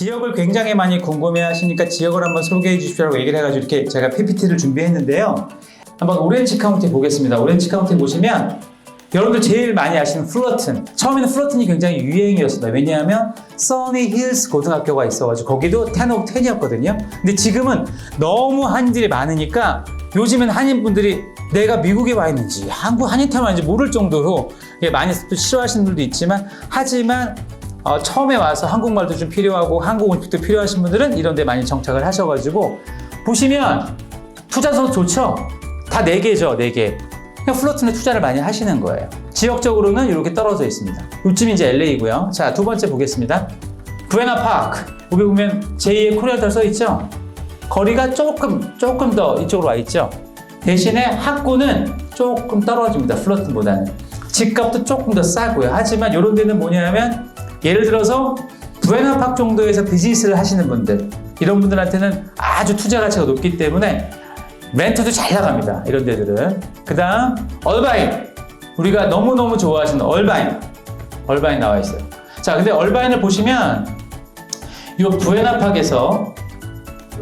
지역을 굉장히 많이 궁금해 하시니까 지역을 한번 소개해 주십시오라고 얘기를 해가지고 이렇게 제가 PPT를 준비했는데요. 한번 오렌지 카운티 보겠습니다. 오렌지 카운티 보시면 여러분들 제일 많이 아시는 플러튼. 처음에는 플러튼이 굉장히 유행이었습니다. 왜냐하면 써니 힐스 고등학교가 있어가지고 거기도 10 오브 10이었거든요. 근데 지금은 너무 한인들이 많으니까 요즘엔 한인분들이 내가 미국에 와 있는지 한국 한인타임 왔는지 모를 정도로 예, 많이 또 싫어하시는 분들도 있지만 하지만 어, 처음에 와서 한국말도 좀 필요하고 한국 음식도 필요하신 분들은 이런 데 많이 정착을 하셔가지고 보시면 투자도 좋죠? 다 4개죠, 4개. 그냥 플로트에 투자를 많이 하시는 거예요. 지역적으로는 이렇게 떨어져 있습니다. 이쯤이 이제 LA고요. 자, 두 번째 보겠습니다. 부에나 파크. 여기 보면 제2의 코리아달 써 있죠? 거리가 조금, 조금 더 이쪽으로 와 있죠? 대신에 학구는 조금 떨어집니다. 플로트보다는. 집값도 조금 더 싸고요. 하지만 이런 데는 뭐냐면 예를 들어서 부에나팍 정도에서 비즈니스를 하시는 분들 이런 분들한테는 아주 투자 가치가 높기 때문에 렌트도 잘 나갑니다. 이런 데들은. 그 다음, 얼바인. 우리가 너무너무 좋아하시는 얼바인. 얼바인 나와 있어요. 자, 근데 얼바인을 보시면, 이 부에나팍에서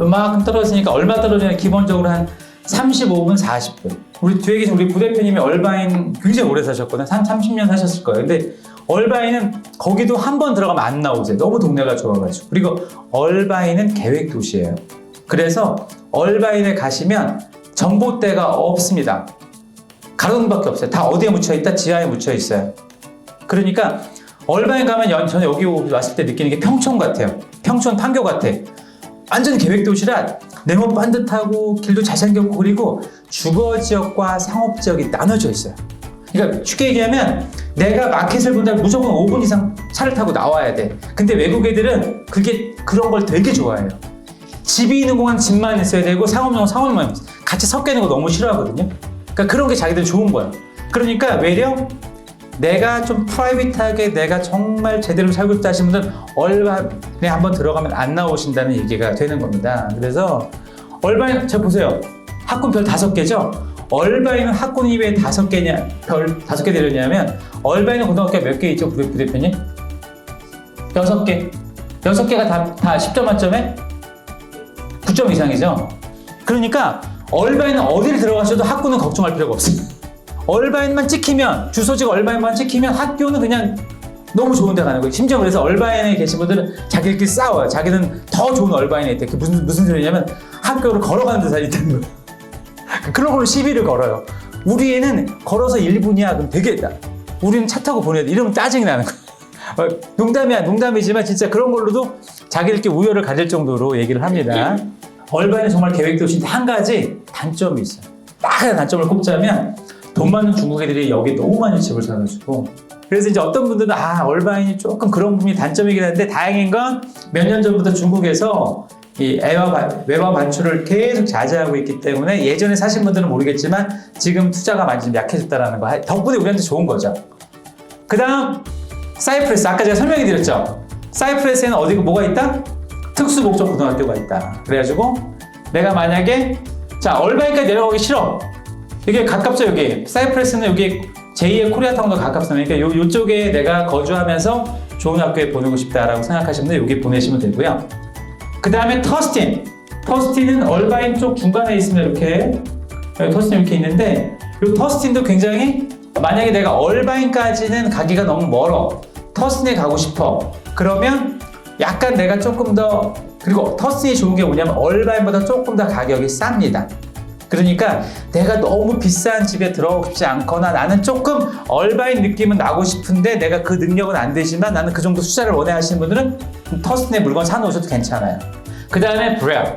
음악은 떨어지니까 얼마 떨어지냐 기본적으로 한 35분, 40분. 우리 뒤에 계신 우리 부대표님이 얼바인 굉장히 오래 사셨거든요. 한 30년 사셨을 거예요. 근데 얼바인은 거기도 한 번 들어가면 안 나오세요. 너무 동네가 좋아가지고. 그리고 얼바인은 계획 도시예요. 그래서 얼바인에 가시면 전봇대가 없습니다. 가로등밖에 없어요. 다 어디에 묻혀 있다? 지하에 묻혀 있어요. 그러니까 얼바인 가면 연- 저는 여기 왔을 때 느끼는 게 평촌 같아요. 평촌 판교 같아. 완전 계획 도시라 네모 반듯하고 길도 잘 생겼고 그리고 주거 지역과 상업 지역이 나눠져 있어요. 그러니까 쉽게 얘기하면 내가 마켓을 본다면 무조건 5분 이상 차를 타고 나와야 돼. 근데 외국 애들은 그게 그런 걸 되게 좋아해요. 집이 있는 공간 집만 있어야 되고 상업용 상업만. 같이 섞여 있는 거 너무 싫어하거든요. 그러니까 그런 게 자기들 좋은 거야. 그러니까 외려 내가 좀 프라이빗하게 내가 정말 제대로 살고 싶다 하시는 분들은 얼반에 한번 들어가면 안 나오신다는 얘기가 되는 겁니다. 그래서 얼반 저 보세요. 학군 별 다섯 개죠. 얼바인은 학군이 왜 다섯 개냐 별 다섯 개 되려냐면 얼바인은 고등학교 몇개 있죠 부대, 부대표님? 여섯 개. 여섯 개가 다, 다 10점 만점에 9점 이상이죠. 그러니까 얼바인은 어디를 들어가셔도 학군은 걱정할 필요가 없습니다. 얼바인만 찍히면 주소지가 얼바인만 찍히면 학교는 그냥 너무 좋은 데 가는 거예요. 심지어 그래서 얼바인에 계신 분들은 자기들끼리 싸워요. 자기는 더 좋은 얼바인에 있대. 무슨 무슨 소리냐면 학교를 걸어가는 데서 있다는 거예요. 걸로 시비를 걸어요. 우리 애는 걸어서 1분이야. 그럼 되겠다. 우리는 차 타고 보내야 돼. 이러면 짜증이 나는 거야. 어, 농담이야, 농담이지만 진짜 그런 걸로도 자기들끼리 우열을 가질 정도로 얘기를 합니다. 얼바인은 정말 계획도 없이 한 가지 단점이 있어요. 딱 하나 단점을 꼽자면 돈 많은 중국 애들이 여기 너무 많이 집을 사가지고 그래서 이제 어떤 분들은 아 얼바인이 조금 그런 부분이 단점이긴 한데 다행인 건 몇 년 전부터 중국에서 이 애와 반- 외화 반출을 계속 자제하고 있기 때문에 예전에 사신 분들은 모르겠지만 지금 투자가 많이 좀 약해졌다라는 거 덕분에 우리한테 좋은 거죠. 그 다음 사이프레스 아까 제가 설명해 드렸죠. 사이프레스에는 어디가 뭐가 있다? 특수 목적 고등학교가 있다. 그래가지고 내가 만약에 자 얼바인까지 내려가기 싫어. 이게 가깝죠 여기. 사이프레스는 여기 제2의 코리아타운과 가깝습니다. 그러니까 요, 요쪽에 내가 거주하면서 좋은 학교에 보내고 싶다라고 생각하시면 여기 보내시면 되고요. 그 다음에 터스틴. 터스틴은 얼바인 쪽 중간에 있습니다. 이렇게. 터스틴 이렇게 있는데 이 터스틴도 굉장히 만약에 내가 얼바인까지는 가기가 너무 멀어. 터스틴에 가고 싶어. 그러면 약간 내가 조금 더 그리고 터스틴이 좋은 게 뭐냐면 얼바인보다 조금 더 가격이 쌉니다. 그러니까 내가 너무 비싼 집에 들어가고 싶지 않거나 나는 조금 얼바인 느낌은 나고 싶은데 내가 그 능력은 안 되지만 나는 그 정도 숫자를 원해 하시는 분들은 터스틴에 물건 사놓으셔도 괜찮아요. 그 다음에 브레아.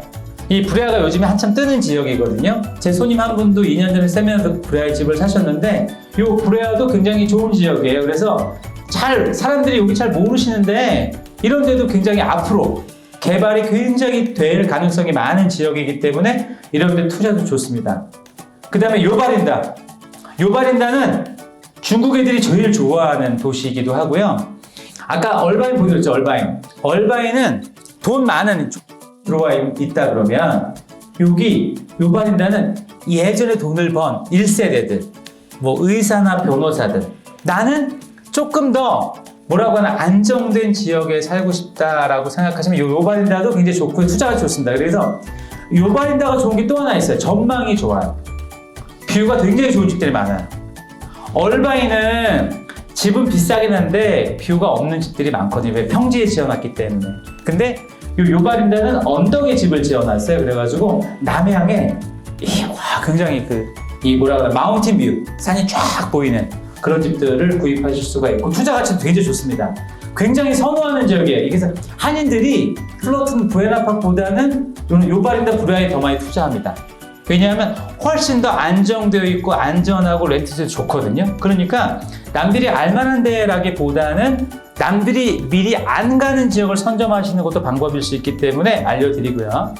이 브레아가 요즘에 한참 뜨는 지역이거든요. 제 손님 한 분도 2년 전에 세미나에서 브레아의 집을 사셨는데 이 브레아도 굉장히 좋은 지역이에요. 그래서 잘 사람들이 여기 잘 모르시는데 이런 데도 굉장히 앞으로 개발이 굉장히 될 가능성이 많은 지역이기 때문에 이런 데 투자도 좋습니다. 그 다음에 요바린다. 요바린다는 중국 애들이 제일 좋아하는 도시이기도 하고요. 아까 얼바인 보여드렸죠, 얼바인. 얼바인은 돈 많은 쪽 들어와 있- 있다 그러면 여기 요바린다는 예전에 돈을 번 1세대들, 뭐 의사나 변호사들. 나는 조금 더 뭐라고 하나 안정된 지역에 살고 싶다라고 생각하시면 요 요바린다도 굉장히 좋고 투자가 좋습니다. 그래서 요바린다가 좋은 게 또 하나 있어요. 전망이 좋아요. 뷰가 굉장히 좋은 집들이 많아요. 얼바인은 집은 비싸긴 한데 뷰가 없는 집들이 많거든요. 왜 평지에 지어놨기 때문에. 근데 요 요바린다는 언덕에 집을 지어놨어요. 그래가지고 남해안에 이, 와, 굉장히 그, 이 뭐라 그래, 마운틴 뷰, 산이 쫙 보이는 그런 집들을 구입하실 수가 있고, 투자 가치도 굉장히 좋습니다. 굉장히 선호하는 지역이에요. 그래서 한인들이 플로튼 부에나팍보다는 요는 요바린다 브라에 더 많이 투자합니다. 왜냐하면 훨씬 더 안정되어 있고 안전하고 렌트도 좋거든요. 그러니까 남들이 알만한 데라기보다는 남들이 미리 안 가는 지역을 선점하시는 것도 방법일 수 있기 때문에 알려드리고요.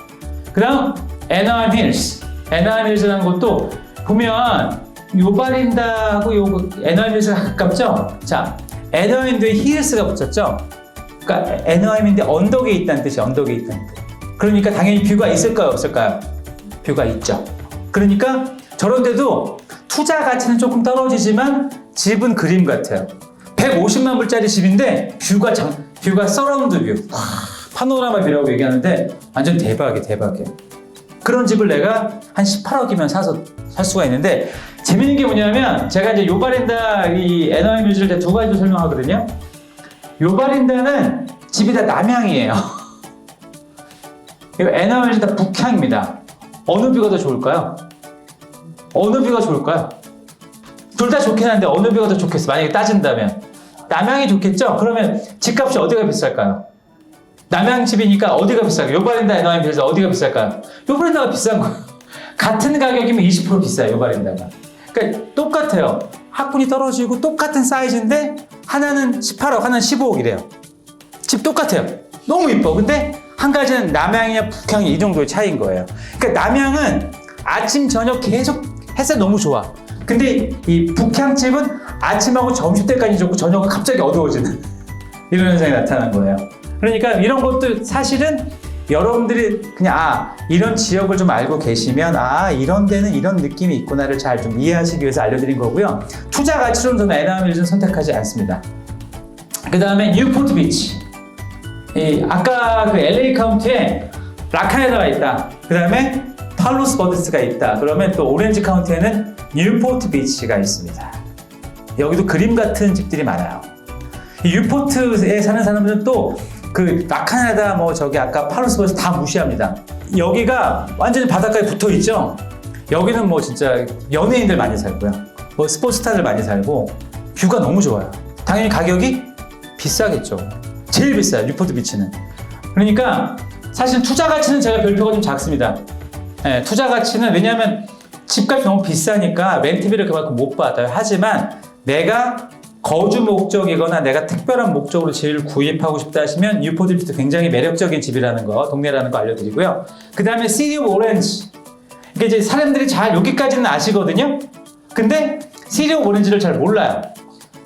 그 다음 에너함 힐스 에너함 힐스라는 것도 보면 요바린다하고 요 에너함 힐스가 가깝죠? 자, 에너함인데 힐스가 붙었죠? 그러니까 에너함인데 언덕에 있다는 뜻이 언덕에 있다는 뜻. 그러니까 당연히 뷰가 있을까요? 없을까요? 뷰가 있죠. 그러니까 저런 데도 투자 가치는 조금 떨어지지만 집은 그림 같아요. 150만 불짜리 집인데 뷰가 장, 뷰가 서라운드 뷰. 와, 파노라마 뷰라고 얘기하는데 완전 대박이에요, 대박이에요. 그런 집을 내가 한 18억이면 사서 살 수가 있는데 재밌는 게 뭐냐면 제가 이제 요바린다 이 에너지 뮤즈를 두 가지로 설명하거든요. 요바린다는 집이 다 남향이에요. 이거 에너지 다 북향입니다. 어느 뷰가 더 좋을까요? 어느 뷰가 좋을까요? 둘 다 좋긴 한데 어느 뷰가 더 좋겠어? 만약에 따진다면 남향이 좋겠죠? 그러면 집값이 어디가 비쌀까요? 남향 집이니까 어디가 비쌀까요? 요바린다 에너지 비해서 어디가 비쌀까요? 요바린다가 비싼 거예요. 같은 가격이면 20% 비싸요, 요바린다가. 그러니까 똑같아요. 학군이 떨어지고 똑같은 사이즈인데 하나는 18억, 하나는 15억이래요. 집 똑같아요. 너무 이뻐. 근데 한 가지는 남향이냐 북향이 이 정도의 차이인 거예요. 그러니까 남향은 아침 저녁 계속 햇살 너무 좋아. 근데 이 북향 집은 아침하고 점심 때까지 좋고 저녁은 갑자기 어두워지는 이런 현상이 나타난 거예요. 그러니까 이런 것도 사실은 여러분들이 그냥 아 이런 지역을 좀 알고 계시면 아 이런 데는 이런 느낌이 있구나를 잘 좀 이해하시기 위해서 알려드린 거고요. 투자 가치로는 저는 에나밀을 선택하지 않습니다. 그 다음에 뉴포트 비치. 이 아까 그 LA 카운티에 라카에다가 있다. 그 다음에 팔로스 버드스가 있다. 그러면 또 오렌지 카운티에는 뉴포트 비치가 있습니다. 여기도 그림 같은 집들이 많아요. 이 뉴포트에 사는 사람들은 또 그 라카네다 뭐 저기 아까 팔로스 버드스 다 무시합니다. 여기가 완전히 바닷가에 붙어 있죠. 여기는 뭐 진짜 연예인들 많이 살고요. 뭐 스포츠스타들 많이 살고 뷰가 너무 좋아요. 당연히 가격이 비싸겠죠. 제일 비싸요. 뉴포트 비치는. 그러니까 사실 투자 가치는 제가 별표가 좀 작습니다. 예, 투자 가치는 왜냐하면 집값이 너무 비싸니까 렌트비를 그만큼 못 받아요. 하지만 내가 거주 목적이거나 내가 특별한 목적으로 집을 구입하고 싶다 하시면 비치 굉장히 매력적인 집이라는 거, 동네라는 거 알려드리고요. 그 다음에 시티 오브 오렌지. 이게 이제 사람들이 잘 여기까지는 아시거든요. 근데 시티 오브 오렌지를 잘 몰라요.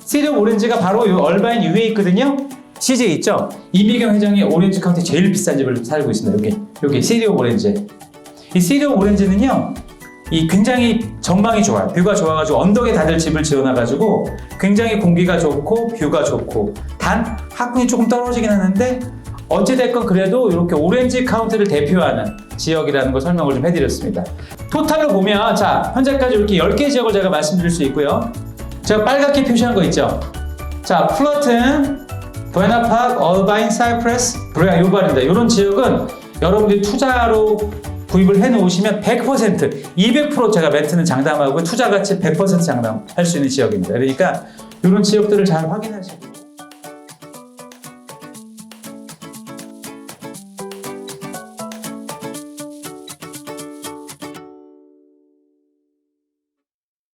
시티 오브 오렌지가 바로 이 얼바인 위에 있거든요. CJ 있죠? 이미경 회장이 오렌지 카운티 제일 비싼 집을 살고 있습니다. 여기 여기 시리 오브 오렌지. 이 시리 오브 오렌지는요. 이 굉장히 전망이 좋아요. 뷰가 좋아가지고 언덕에 다들 집을 지어놔가지고 굉장히 공기가 좋고 뷰가 좋고 단 학군이 조금 떨어지긴 하는데 어찌됐건 그래도 이렇게 오렌지 카운티를 대표하는 지역이라는 걸 설명을 좀 해드렸습니다. 토탈로 보면 자 현재까지 이렇게 10개 지역을 제가 말씀드릴 수 있고요. 제가 빨갛게 표시한 거 있죠. 자 플러튼, 부에나팍, 얼바인, 사이프레스, 브레아 요발입니다. 이런 지역은 여러분들이 투자로 구입을 해 놓으시면 100%, 200% 제가 렌트는 장담하고 투자 가치 100% 장담할 수 있는 지역입니다. 그러니까 이런 지역들을 잘 확인하시고.